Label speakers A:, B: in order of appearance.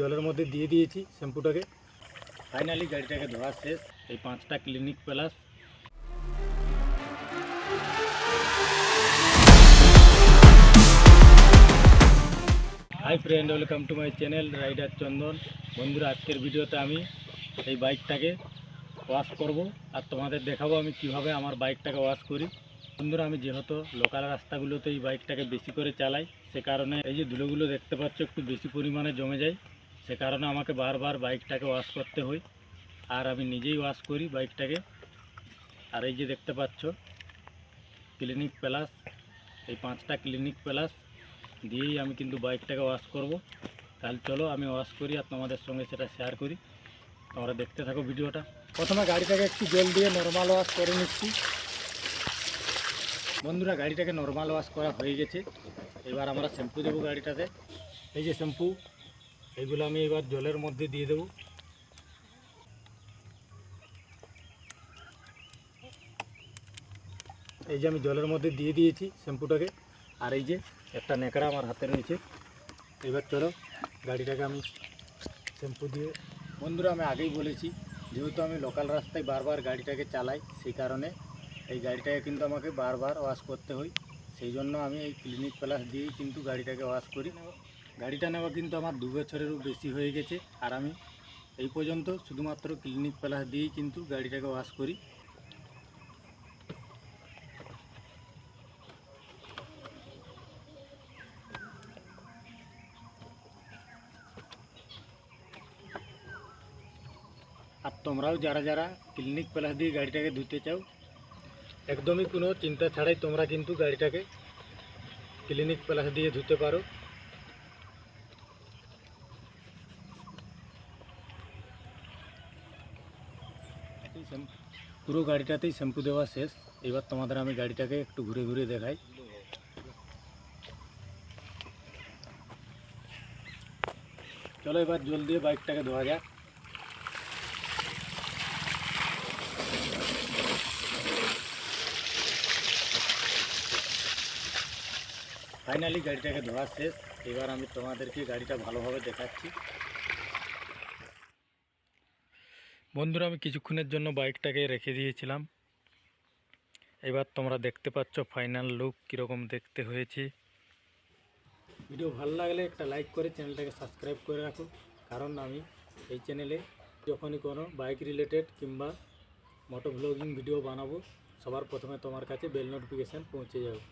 A: জলের মধ্যে দিয়ে দিয়েছি শ্যাম্পুটাকে। ফাইনালি গাড়িটাকে ধোয়া শেষ। এই পাঁচটা clinic plus hi friend welcome to my channel rider Chandan বন্ধুরা, আজকের ভিডিওতে আমি এই বাইকটাকে ওয়াশ করব। আর তোমাদের দেখাবো আমি কীভাবে আমার বাইকটাকে ওয়াশ করি। বন্ধুরা, আমি যেহেতু লোকাল রাস্তাগুলোতে এই বাইকটাকে বেশি করে চালাই, সে কারণে এই যে ধুলোগুলো দেখতে পাচ্ছ, একটু বেশি পরিমাণে জমে যায়। সে কারণে আমাকে বারবার বাইকটাকে ওয়াশ করতে হয়। আর আমি নিজেই ওয়াশ করি বাইকটাকে। আর এই যে দেখতে পাচ্ছ ক্লিনিক প্লাস এই পাঁচটা ক্লিনিক প্লাস দিয়েই আমি কিন্তু বাইকটাকে ওয়াশ করব। তাহলে চলো আমি ওয়াশ করি আর তোমাদের সঙ্গে সেটা শেয়ার করি। তোমরা দেখতে থাকো ভিডিওটা। প্রথমে গাড়িটাকে একটু জল দিয়ে নর্মাল ওয়াশ করে নিচ্ছি। বন্ধুরা, গাড়িটাকে নর্মাল ওয়াশ করা হয়ে গেছে। এবার আমরা শ্যাম্পু দেবো গাড়িটাতে। এই যে শ্যাম্পু এইগুলো আমি এবার জলের মধ্যে দিয়ে দেবো। এই যে আমি জলের মধ্যে দিয়ে দিয়েছি শ্যাম্পুটাকে, আর এই যে একটা নেকড়া আমার হাতে রয়েছে এবার চলো গাড়িটাকে আমি শ্যাম্পু দিয়ে বন্ধুরা, আমি আগেই বলেছি, যেহেতু আমি লোকাল রাস্তায় বারবার গাড়িটাকে চালাই, সেই কারণে এই গাড়িটাকে কিন্তু আমাকে বারবার ওয়াশ করতে হয়। সেই জন্য আমি এই ক্লিনিক প্লাস দিয়েই কিন্তু গাড়িটাকে ওয়াশ করি। গাড়িটা নেওয়া কিন্তু আমার দু বছরেরও বেশি হয়ে গেছে, আর আমি এই পর্যন্ত শুধুমাত্র ক্লিনিক প্লাস দিয়েই কিন্তু গাড়িটাকে ওয়াশ করি। আর তোমরাও যারা যারা ক্লিনিক প্লাস দিয়ে গাড়িটাকে ধুতে চাও, একদমই কোনো চিন্তা ছাড়াই তোমরা কিন্তু গাড়িটাকে ক্লিনিক প্লাস দিয়ে ধুতে পারো। পুরো গাড়িটাতেই শ্যাম্পু দেওয়া শেষ। এবার তোমাদের আমি গাড়িটাকে একটু ঘুরে ঘুরে দেখাই। চলো এবার জল দিয়ে বাইকটাকে ধোয়া যাক। ফাইনালি গাড়িটাকে ধোয়া শেষ। এবার আমি তোমাদেরকে গাড়িটা ভালোভাবে দেখাচ্ছি। বন্ধুরা, আমি কিছুক্ষণের জন্য বাইকটাকে রেখে দিয়েছিলাম। এবার তোমরা দেখতে পাচ্ছ ফাইনাল লুক, কীরকম দেখতে হয়েছে। ভিডিও ভালো লাগলে একটা লাইক করে চ্যানেলটাকে সাবস্ক্রাইব করে রাখো। কারণ আমি এই চ্যানেলে যখনই কোনো বাইক রিলেটেড কিংবা মোটো ব্লগিং ভিডিও বানাবো, সবার প্রথমে তোমার কাছে বেল নোটিফিকেশান পৌঁছে যাবে।